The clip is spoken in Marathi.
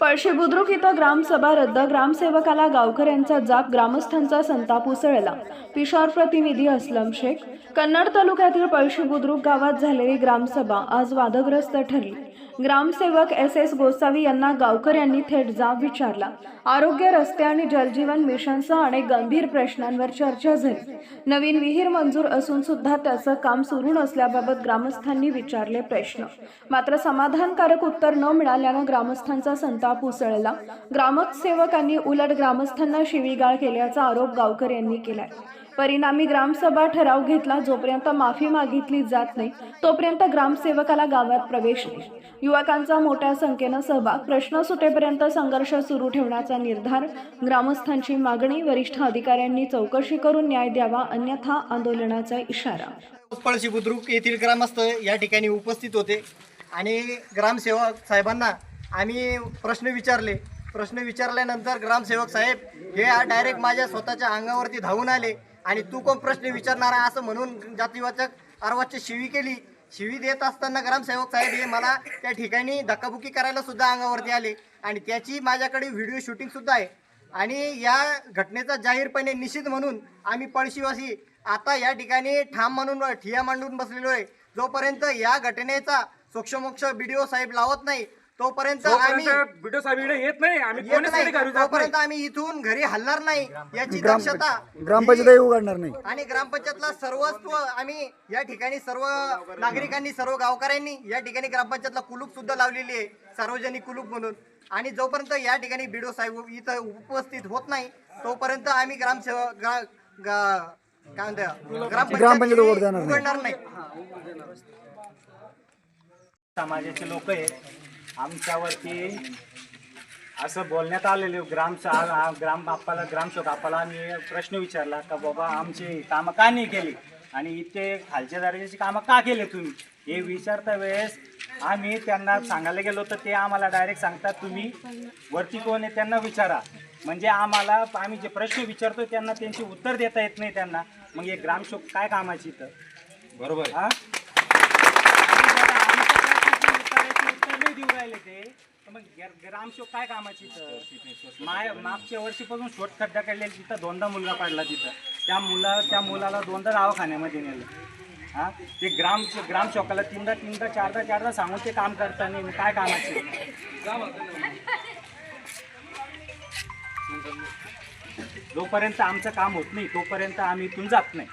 पळशी बुद्रुक इथं ग्रामसभा रद्द. ग्रामसेवकाला गावकऱ्यांचा जाप ग्रामस्थांचा संताप उसळला. पिशावर प्रतिनिधी असलम शेख. कन्नड तालुक्यातील पळशी बुद्रुक गावात झालेली ग्रामसभा आज वादग्रस्त ठरली. ग्रामसेवक एस एस गोसावी यांना गावकऱ्यांनी थेट जाब विचारला. आरोग्य रस्ते आणि जलजीवन मिशनसह अनेक गंभीर प्रश्नांवर चर्चा झाली. नवीन विहीर मंजूर असून सुद्धा त्याचं काम सुरू नसल्याबाबत ग्रामस्थांनी विचारले प्रश्न. मात्र समाधानकारक उत्तर न मिळाल्यानं ग्रामस्थांचा संताप उसळला. ग्रामसेवकांनी उलट ग्रामस्थांना शिवीगाळ केल्याचा आरोप गावकर यांनी केलाय. परिणामी ग्रामसभा ठराव घेतला जोपर्यंत माफी मागितली जात नाही तोपर्यंत ग्रामसेवकाला गावात प्रवेश नाही. युवकांचा मोठ्या संख्येनं सहभाग प्रश्न सुटेपर्यंत संघर्ष सुरू ठेवण्याचा निर्धार ग्रामस्थांची मागणी वरिष्ठ अधिकाऱ्यांनी चौकशी करून न्याय द्यावा अन्यथा आंदोलनाचा इशारा. पळशी बुद्रुक येथील ग्रामस्थ या ठिकाणी उपस्थित होते आणि ग्रामसेवक साहेबांना आम्ही प्रश्न विचारले. प्रश्न विचारल्यानंतर ग्रामसेवक साहेब हे डायरेक्ट माझ्या स्वतःच्या अंगावरती धावून आले. आणि तू कोण प्रश्न विचारणार आहे असं म्हणून जातीवाचक अर्वाची शिवी केली. शिवी देत असताना ग्रामसेवक साहेब हे मला त्या ठिकाणी धक्काबुकी करायला सुद्धा अंगावरती आले. आणि त्याची माझ्याकडे व्हिडिओ शूटिंग सुद्धा आहे. आणि या घटनेचा जाहीरपणे निषेध म्हणून आम्ही पळशीवासी आता या ठिकाणी ठाम म्हणून ठिया मांडून बसलेलो आहे. जोपर्यंत या घटनेचा सोक्षमोक्ष व्हिडिओ साहेब लावत नाही तोपर्यंत आम्ही व्हिडिओ साहेब इकडे येत नाही आम्ही येत कोणीच नाही. कधी घरी जात तोपर्यंत आम्ही इथून घरी हलणार नाही याची दक्षता ग्रामपंचायतही उघडणार नाही. आणि ग्रामपंचायतला सर्वस्व आम्ही या ठिकाणी सर्व नागरिकांनी सर्व गावकऱ्यांनी या ठिकाणी ग्रामपंचायतला कुलूप सुद्धा लावलेली आहे सार्वजनिक कुलूप म्हणून. आणि जोपर्यंत या ठिकाणी बिडो साहेब इथं उपस्थित होत नाही तोपर्यंत आम्ही ग्रामसेवक गा- गा- काय ग्रामपंचायत उघड देणार नाही. उघडणार नाही. समाजाचे लोक आहेत. आमच्यावरती असं बोलण्यात आलेले ग्राम ग्राम बाप्पाला ग्रामसेवक बाप्पाला आम्ही प्रश्न विचारला का बाबा आमची कामं का नाही केली? आणि इथे खालच्या दर्जाची कामं का केले तुम्ही? हे विचारता वेळेस आम्ही त्यांना सांगायला गेलो तर ते आम्हाला डायरेक्ट सांगतात तुम्ही वरती कोण आहे त्यांना विचारा. म्हणजे आम्हाला आम्ही जे प्रश्न विचारतो त्यांना त्यांची उत्तर देता येत नाही त्यांना. मग हे ग्रामसेवक काय कामाची इथं? बरोबर. हा? उत्तर नाही देऊ राहिले ते तर मग गर- ग्रामसेवक काय कामाची इथं? माय मागच्या वर्षीपासून शोध खड्डा काढलेला तिथं दोनदा मुलगा पाडला तिथं. त्या मुला त्या मुलाला दोनदा दवाखान्यामध्ये नेलं. हा? ते ग्राम ग्रामसेवकाला तीनदा तीनदा चारदा चारदा सांगून ते काम करताना नाही काय कामाचे जोपर्यंत आमचं काम होत नाही तोपर्यंत आम्ही इथून जात नाही.